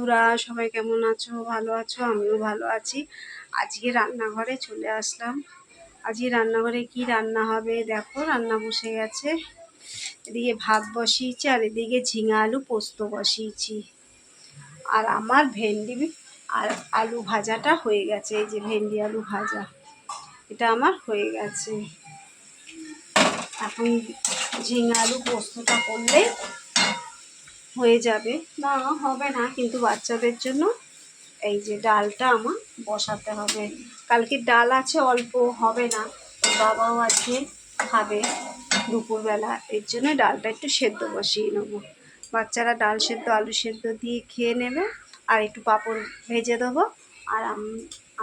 বন্ধুরা, সবাই কেমন আছো? ভালো আছো? আমিও ভালো আছি। আজকে রান্নাঘরে চলে আসলাম। আজকে রান্নাঘরে কি রান্না হবে? দেখো, রান্না বসে গেছে। এদিকে ভাত বসিয়েছি, আর এদিকে ঝিঙা আলু পোস্ত বসিয়েছি। আর আমার ভেন্ডি আর আলু ভাজাটা হয়ে গেছে। এই যে ভেন্ডি আলু ভাজা, এটা আমার হয়ে গেছে। এখন ঝিঙা আলু পোস্তটা করলেই হয়ে যাবে। না, হবে না, কিন্তু বাচ্চাদের জন্য এই যে ডালটা আমার বসাতে হবে। কালকে ডাল আছে, অল্প হবে না। বাবাও আছে খাবে দুপুরবেলা, এর জন্য ডালটা একটু সেদ্ধ বসিয়ে নেব। বাচ্চারা ডাল সেদ্ধ, আলু সেদ্ধ দিয়ে খেয়ে নেবে, আর একটু পাঁপড় ভেজে দেবো। আর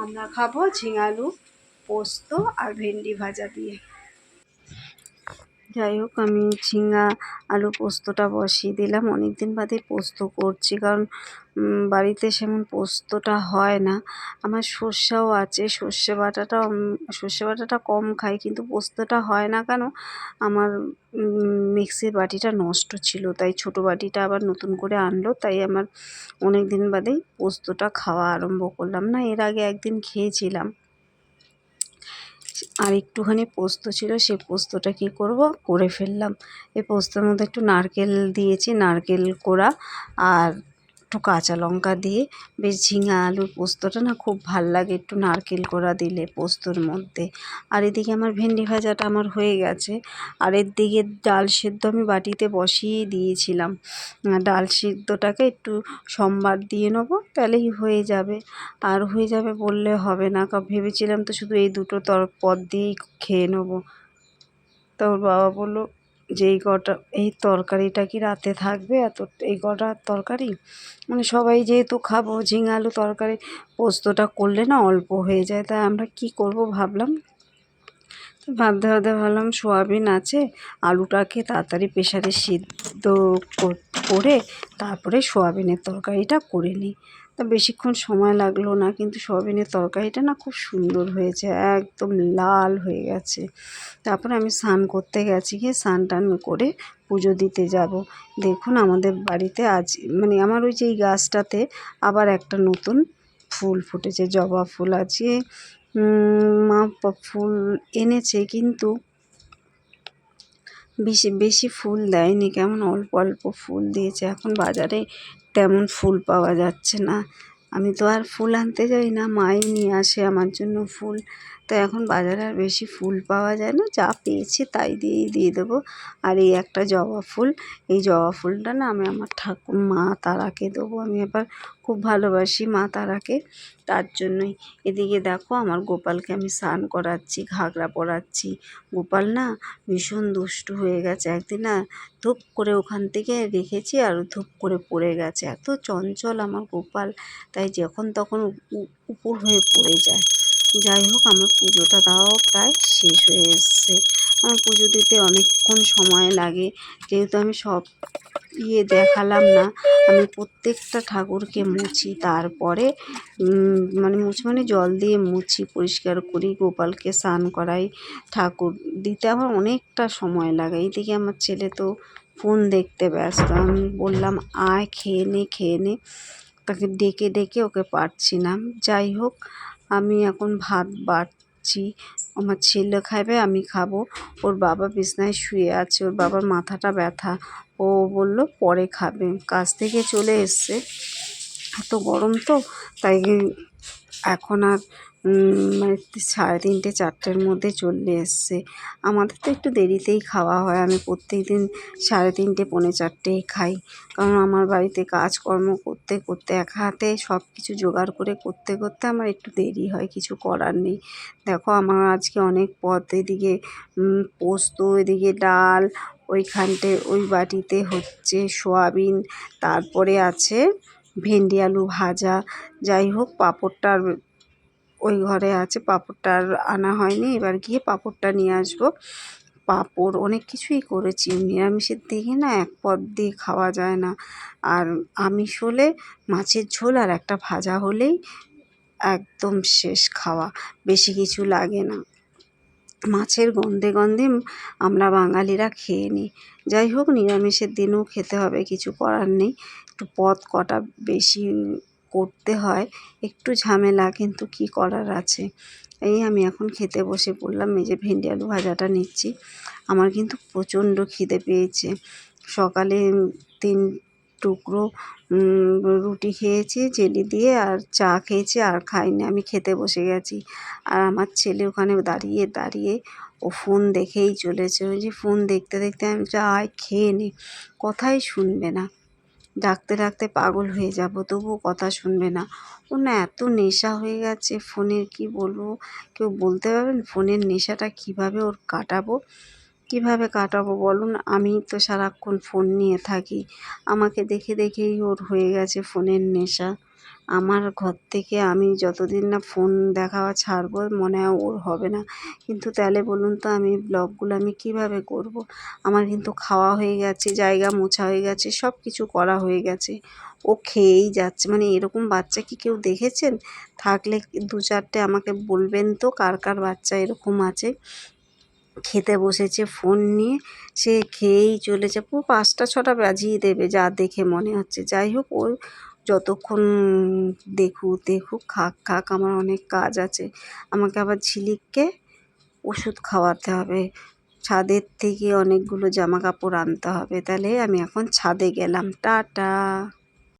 আমরা খাব ঝিঙালু পোস্ত আর ভেন্ডি ভাজা দিয়ে। যাই হোক, আমি ঝিঙা আলু পোস্তটা বসিয়ে দিলাম। অনেক দিন বাদে পোস্ত করছি, কারণ বাড়িতে সেমন পোস্তটা হয় না। আমার সর্ষেও আছে, সর্ষে বাটাটা সর্ষে বাটাটা কম খাই, কিন্তু পোস্তটা হয় না কেন? আমার মিক্সির বাটিটা নষ্ট ছিল, তাই ছোট বাটিটা আবার নতুন করে আনলো, তাই আমার অনেক দিন বাদেই পোস্তটা খাওয়া আরম্ভ করলাম। না, এর আগে একদিন খেয়েছিলাম। আর একটুখানি পোস্ত ছিল সেই পোস্তটা কি করব? করে ফেললাম। এই পোস্তর মধ্যে একটু নারকেল দিয়েছি, নারকেল কোড়া আর একটু কাঁচা লঙ্কা দিয়ে, বেশ ঝিঙা আলুর পোস্তটা না খুব ভালো লাগে একটু নারকেল কোড়া দিলে পোস্তর মধ্যে। আর এদিকে আমার ভেন্ডি ভাজাটা আমার হয়ে গেছে। আর এর দিকে ডাল সেদ্ধ আমি বাটিতে বসিয়ে দিয়েছিলাম। ডাল সেদ্ধটাকে একটু সম্বার দিয়ে নেব, তাহলেই হয়ে যাবে। আর হয়ে যাবে বললে হবে না ভেবেছিলাম তো শুধু এই দুটো তর, পদ দিয়েই খেয়ে নেব। তো ওর বাবা বলল যে এই কটা, এই তরকারিটা কি রাতে থাকবে? এত, এই কটা তরকারি? মানে সবাই যেহেতু খাব, ঝিঙে আলু তরকারি, পোস্তটা করলে না অল্প হয়ে যায়। তাই আমরা কি করব ভাবলাম? ভাবতে ভাবতে ভাবলাম সোয়াবিন আছে, আলুটাকে তাড়াতাড়ি প্রেশারে সিদ্ধ করে তারপরে সোয়াবিনের তরকারিটা করে নিই। তা বেশিক্ষণ সময় লাগল না, কিন্তু সোয়াবিনের তরকারিটা না খুব সুন্দর হয়েছে, একদম লাল হয়ে গেছে। তারপরে আমি স্নান করতে গেছি, গিয়ে স্নান টান করে পুজো দিতে যাব। দেখুন আমাদের বাড়িতে আজ মানে আমার ওই যে এই গাছটাতে আবার একটা নতুন ফুল ফুটেছে, জবা ফুল আছে মা ফুল এনেছে, কিন্তু বেশি বেশি ফুল দেয়নি, কেমন অল্প অল্প ফুল দিয়েছে। এখন বাজারে তেমন ফুল পাওয়া যাচ্ছে না। আমি তো আর ফুল আনতে যাই না, মাই নিয়ে আসে আমার জন্য ফুল। তো এখন বাজারে আর বেশি ফুল পাওয়া যায় না। যা পেয়েছি তাই দিয়েই দিয়ে দেবো। আর এই একটা জবা ফুল, এই জবা ফুলটা না আমি আমার ঠাকুর, মা তারাকে দেবো। আমি এবার খুব ভালোবাসি মা তারাকে, তার জন্যই। এদিকে দেখো আমার গোপালকে আমি স্নান করাচ্ছি, ঘাগরা পরাচ্ছি। গোপাল না ভীষণ দুষ্টু হয়ে গেছে। একদিন না ধূপ করে ওখান থেকে রেখেছি আর ধূপ করে পড়ে গেছে। এত চঞ্চল আমার গোপাল। তাই যখন তখন উপর হয়ে পড়ে যায়। যাই হোক, আমার পুজোটা তাও প্রায় শেষ হয়ে এসছে। আমার পুজো দিতে অনেকক্ষণ সময় লাগে। যেহেতু আমি সব ইয়ে দেখালাম না, আমি প্রত্যেকটা ঠাকুরকে মুছি। তারপরে মানে মুছি মানে জল দিয়ে মুছি, পরিষ্কার করি, গোপালকে স্নান করাই, ঠাকুর দিতে আমার অনেকটা সময় লাগে। এইদিকে আমার ছেলে তো ফোন দেখতে ব্যস্ত। আমি বললাম, আয়, খেয়ে নে খেয়ে নে। তাকে ডেকে ডেকে ওকে পারছি না। যাই হোক আমি এখন ভাত বাড়ছি আমার ছেলে খাবে আমি খাব। ওর বাবা বিছনায় শুয়ে আছে, ওর বাবার মাথাটা ব্যথা। ও বলল, পরে খাবে। কাজ থেকে চলে এসছে। এত গরম তো, তাই এখন আর মানে সাড়ে তিনটে, চারটের মধ্যে চলে এসছে। আমাদের তো একটু দেরিতেই খাওয়া হয়। আমি প্রত্যেক দিন সাড়ে তিনটে, পৌনে চারটেই খাই। কারণ আমার বাড়িতে কাজকর্ম করতে করতে, এক হাতে সব কিছু জোগাড় করে করতে করতে আমার একটু দেরি হয়, কিছু করার নেই। দেখো আমার আজকে অনেক পদ, এদিকে পোস্ত, এদিকে ডাল, ওইখানটে, ওই বাটিতে হচ্ছে সোয়াবিন, তারপরে আছে ভেন্ডি আলু ভাজা। যাই হোক, পাঁপড়টা ওই ঘরে আছে, পাঁপড়টা আর আনা হয়নি, এবার গিয়ে পাঁপড়টা নিয়ে আসব। পাঁপড় অনেক কিছুই করেছি। নিরামিষের দিকে না এক পদ দিয়ে খাওয়া যায় না। আর আমিষ হলে মাছের ঝোল আর একটা ভাজা হলেই একদম শেষ খাওয়া। বেশি কিছু লাগে না। মাছের গন্ধে গন্ধে আমরা বাঙালিরা খেয়ে নিই যাই হোক, নিরামিষের দিনেও খেতে হবে, কিছু করার নেই। একটু পথ কটা বেশি করতে হয়, একটু ঝামেলা, কিন্তু কী করার আছে? এই আমি এখন খেতে বসে পড়লাম, এই যে ভেন্ডি আলু ভাজাটা নিচ্ছি। আমার কিন্তু প্রচণ্ড খিদে পেয়েছে। সকালে তিন টুকরো রুটি খেয়েছি জেলি দিয়ে আর চা খেয়েছি, আর খাইনি, আমি খেতে বসে গেছি। আর আমার ছেলে ওখানে দাঁড়িয়ে দাঁড়িয়ে ও ফোন দেখেই চলেছে। ওই যে ফোন দেখতে দেখতে আমি আয় খেয়ে নে, কথাই শুনবে না। ডাকতে ডাকতে পাগল হয়ে যাব, তবুও কথা শুনবে না। ও না এত নেশা হয়ে গেছে, ফোনের কি বলব? কেউ বলতে পারবেন ফোনের নেশাটা কীভাবে ওর কাটাবো? কীভাবে কাটাবো বলুন? আমি তো সারাক্ষণ ফোন নিয়ে থাকি। আমাকে দেখে দেখেই ওর হয়ে গেছে ফোনের নেশা। আমার ঘর থেকে আমি যতদিন না ফোন দেখা ছাড়বো, মনে হয় ওর হবে না। কিন্তু তাহলে বলুন তো, আমি ব্লগগুলো আমি কীভাবে করব? আমার কিন্তু খাওয়া হয়ে গেছে, জায়গা মোছা হয়ে গেছে সব কিছু করা হয়ে গেছে। ও খেয়েই যাচ্ছে। মানে এরকম বাচ্চা কি কেউ দেখেছেন? থাকলে দু চারটে আমাকে বলবেন তো, কার কার বাচ্চা এরকম আছে। খেতে বসেছে ফোন নিয়ে, সে খেয়েই চলেছে। পুরো পাঁচটা ছটা বাজিয়ে দেবে যা দেখে মনে হচ্ছে। যাই হোক ও যতক্ষণ দেখুক দেখুক খাক খাক, আমার অনেক কাজ আছে। আমাকে আবার ঝিলিককে ওষুধ খাওয়াতে হবে। ছাদের থেকে অনেকগুলো জামা কাপড় আনতে হবে। তাহলে আমি এখন ছাদে গেলাম। টাটা।